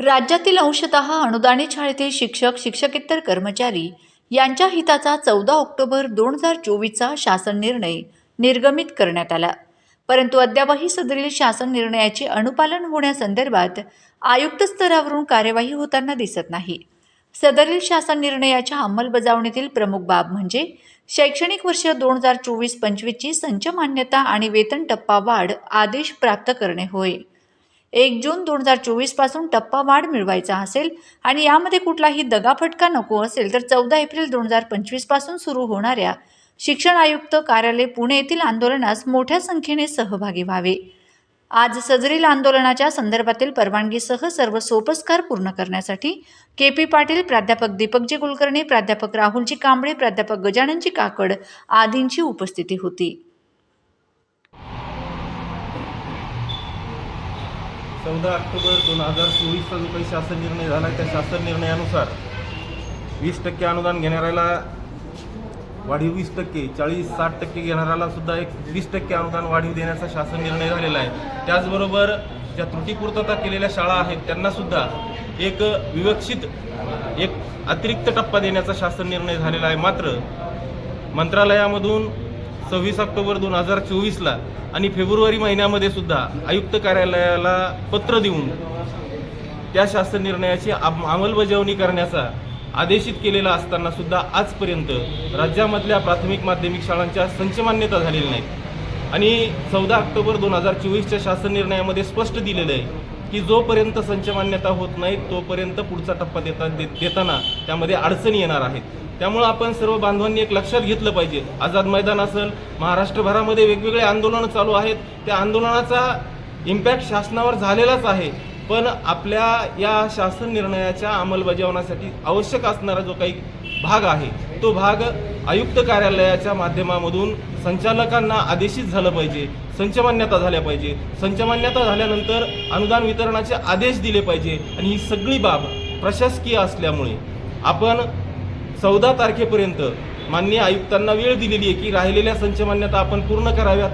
राज्यातील अंशतः अनुदानित शाळेतील शिक्षक शिक्षकेतर कर्मचारी यांच्या हिताचा चौदा ऑक्टोबर दोन हजार चोवीसचा शासन निर्णय निर्गमित करण्यात आला. परंतु अद्यापही सदरील शासन निर्णयाचे अनुपालन होण्यासंदर्भात आयुक्त स्तरावरून कार्यवाही होताना दिसत नाही. सदरील शासन निर्णयाच्या अंमलबजावणीतील प्रमुख बाब म्हणजे शैक्षणिक वर्ष दोन हजार चोवीस पंचवीसची संच मान्यता आणि वेतन टप्पा वाढ आदेश प्राप्त करणे होय. एक जून दोन हजार चोवीसपासून टप्पा वाढ मिळवायचा असेल आणि यामध्ये कुठलाही दगाफटका नको असेल तर चौदा एप्रिल दोन हजार पंचवीसपासून सुरू होणाऱ्या शिक्षण आयुक्त कार्यालय पुणे येथील आंदोलनास मोठ्या संख्येने सहभागी व्हावे. आज सजरील आंदोलनाच्या संदर्भातील परवानगीसह सर्व सोपस्कार पूर्ण करण्यासाठी के पी पाटील प्राध्यापक दीपकजी कुलकर्णी प्राध्यापक राहुलजी कांबळे प्राध्यापक गजाननजी काकड आदींची उपस्थिती होती. चौदा ऑक्टोबर दोन हजार चोवीसचा जो काही शासन निर्णय झाला त्या शासन निर्णयानुसार वीस टक्के अनुदान घेणाऱ्याला वाढीव वीस टक्के चाळीस साठ टक्के घेणाऱ्याला सुद्धा एक वीस टक्के अनुदान वाढीव देण्याचा शासन निर्णय झालेला आहे. त्याचबरोबर ज्या त्रुटीपूर्तता केलेल्या शाळा आहेत त्यांना सुद्धा एक विवक्षित एक अतिरिक्त टप्पा देण्याचा शासन निर्णय झालेला आहे. मात्र मंत्रालयामधून सव्वीस ऑक्टोबर दोन हजार चोवीसला आणि फेब्रुवारी महिन्यामध्ये सुद्धा आयुक्त कार्यालयाला पत्र देऊन त्या शासन निर्णयाची अंमलबजावणी करण्याचा आदेशित केलेला असताना सुद्धा आजपर्यंत राज्यामधल्या प्राथमिक माध्यमिक शाळांच्या संचमान्यता झालेली झालेल्या नाहीत. आणि चौदा ऑक्टोबर दोन हजार चोवीसच्या शासन निर्णयामध्ये स्पष्ट दिलेलं आहे की जोपर्यंत संच मान्यता होत नाही तोपर्यंत पुढचा टप्पा देता दे- देताना त्यामध्ये अडचणी येणार आहेत. त्यामुळं आपण सर्व बांधवांनी एक लक्षात घेतलं पाहिजे. आझाद मैदान असेल महाराष्ट्रभरामध्ये वेगवेगळे आंदोलनं चालू आहेत. त्या आंदोलनाचा इम्पॅक्ट शासनावर झालेलाच आहे. पण आपल्या या शासन निर्णयाच्या अंमलबजावण्यासाठी आवश्यक असणारा जो काही भाग आहे तो भाग आयुक्त कार्यालयाच्या माध्यमामधून संचालकांना आदेशित झालं पाहिजे संचमान्यता झाल्या पाहिजे. संचमान्यता झाल्यानंतर अनुदान वितरणाचे आदेश दिले पाहिजे आणि ही सगळी बाब प्रशासकीय असल्यामुळे आपण चौदा तारखेपर्यंत माननीय आयुक्तांना वेळ दिलेली आहे की राहिलेल्या संचमान्यता आपण पूर्ण कराव्यात.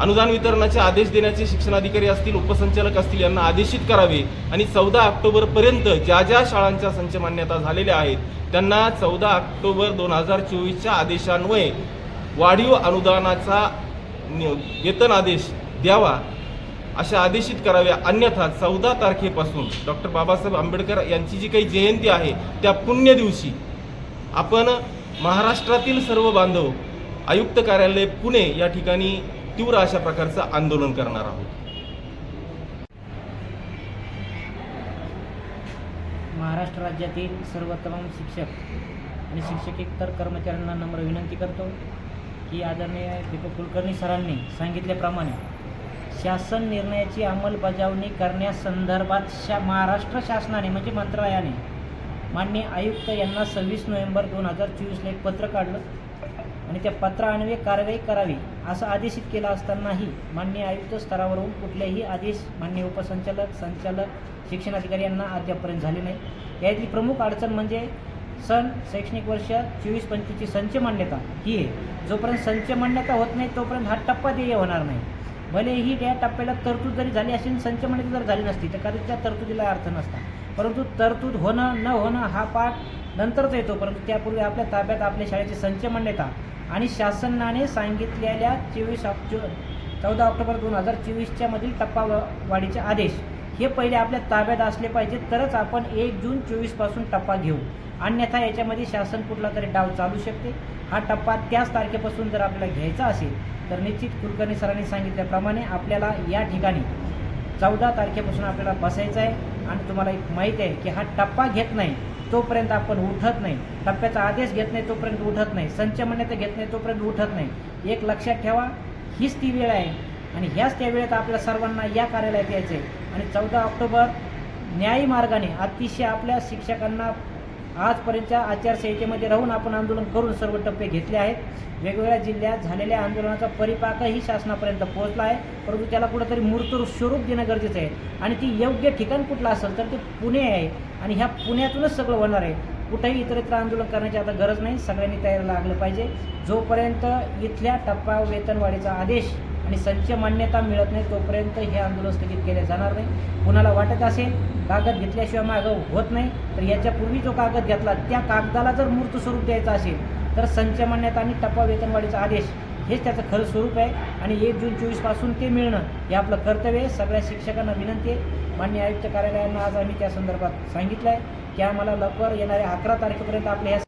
अनुदान वितरणाचे आदेश देण्याचे शिक्षणाधिकारी असतील उपसंचालक असतील यांना आदेशित करावे. आणि चौदा ऑक्टोबरपर्यंत ज्या ज्या शाळांच्या संच मान्यता झालेल्या आहेत त्यांना चौदा ऑक्टोबर दोन हजार चोवीसच्या आदेशान्वये वाढीव अनुदानाचा वेतन आदेश द्यावा अशा आदेशित कराव्या. अन्यथा चौदा तारखेपासून डॉक्टर बाबासाहेब आंबेडकर यांची जी काही जयंती आहे त्या पुण्य दिवशी आपण महाराष्ट्रातील सर्व बांधव आयुक्त कार्यालय पुणे या ठिकाणी तीव्र अशा प्रकारचं आंदोलन करणार आहोत. महाराष्ट्र राज्यातील सर्व तमाम शिक्षक आणि शिक्षकेतर कर्मचाऱ्यांना नम्र विनंती करतो की आदरणीय दीपक कुलकर्णी सरांनी सांगितल्याप्रमाणे शासन निर्णयाची अंमलबजावणी करण्यासंदर्भात शा महाराष्ट्र शासनाने म्हणजे मंत्रालयाने माननीय आयुक्त यांना सव्वीस नोव्हेंबर दोन हजार चोवीसला एक पत्र काढलं. आणि त्या पत्रान्वये कारवाई करावी असं आदेशित केला असतानाही मान्य आयुक्त स्तरावरून कुठलेही आदेश मान्य उपसंचालक संचालक शिक्षण अधिकारी यांना अद्यापपर्यंत झाले नाही. यातली प्रमुख अडचण म्हणजे सन शैक्षणिक वर्ष चोवीस पंचवीसची संच मान्यता. ही आहे. जोपर्यंत संच मान्यता होत नाही तोपर्यंत हा टप्पा देय होणार नाही. भलेही त्या टप्प्याला तरतूद जरी झाली असेल संच मान्यता जर झाली नसती तर कदाचित त्या तरतुदीला अर्थ नसता. परंतु तरतूद होणं न होणं हा पाठ नंतरच येतो. परंतु त्यापूर्वी आपल्या ताब्यात आपल्या शाळेची संच मान्यता आणि शासनाने सांगितलेल्या चोवीस ऑक्टो चौदा ऑक्टोबर दोन हजार चोवीसच्या मधील टप्पा वाढीचे आदेश. हे पहिले आपल्या ताब्यात असले पाहिजे तरच आपण एक जून चोवीसपासून टप्पा घेऊ. अन्यथा याच्यामध्ये शासन कुठला तरी डाव चालू शकते. हा टप्पा त्याच तारखेपासून जर आपल्याला घ्यायचा असेल तर निश्चित कुलकर्णी सरांनी सांगितल्याप्रमाणे आपल्याला या ठिकाणी चौदा तारखेपासून आपल्याला बसायचं आहे. आणि तुम्हाला एक माहीत आहे की हा टप्पा घेत नाही. तोपर्यंत आपण उठत नाही. टप्प्याचा आदेश घेत नाही तोपर्यंत उठत नाही. संच मान्यता घेत नाही तोपर्यंत उठत नाही. एक लक्षात ठेवा हीच ती वेळ आहे. आणि ह्याच त्या वेळेत आपल्या सर्वांना या कार्यालयात यायचं आहे आणि चौदा ऑक्टोबर न्यायी मार्गाने अतिशय आपल्या शिक्षकांना आजपर्यंतच्या आचारसंहितेमध्ये राहून आपण आंदोलन करून सर्व टप्पे घेतले आहेत. वेगवेगळ्या जिल्ह्यात झालेल्या आंदोलनाचा परिपाकही शासनापर्यंत पोहोचला आहे. परंतु त्याला कुठंतरी मूर्त स्वरूप देणं गरजेचं आहे. आणि ती योग्य ठिकाण कुठलं असेल तर ते पुणे आहे. आणि ह्या पुण्यातूनच सगळं होणार आहे. कुठेही इतरत्र आंदोलन करण्याची आता गरज नाही. सगळ्यांनी तयार लागलं पाहिजे. जोपर्यंत इथल्या टप्पा वेतनवाढीचा आदेश आणि संच मान्यता मिळत नाही तोपर्यंत हे आंदोलन स्थगित केले जाणार नाही. कुणाला वाटत असेल कागद घेतल्याशिवाय मागं होत नाही तर याच्यापूर्वी जो कागद घेतला त्या कागदाला जर मूर्त स्वरूप द्यायचं असेल तर संच मान्यता आणि टप्पा वेतनवाढीचा आदेश हेच त्याचं खरं स्वरूप आहे. आणि एक जून चोवीसपासून ते मिळणं हे आपलं कर्तव्य आहे. सगळ्या शिक्षकांना विनंती आहे. मान्य आयुक्त कार्यालयांना आज आम्ही त्या संदर्भात सांगितलं आहे की आम्हाला लवकर येणाऱ्या अकरा तारखेपर्यंत आपल्या ह्या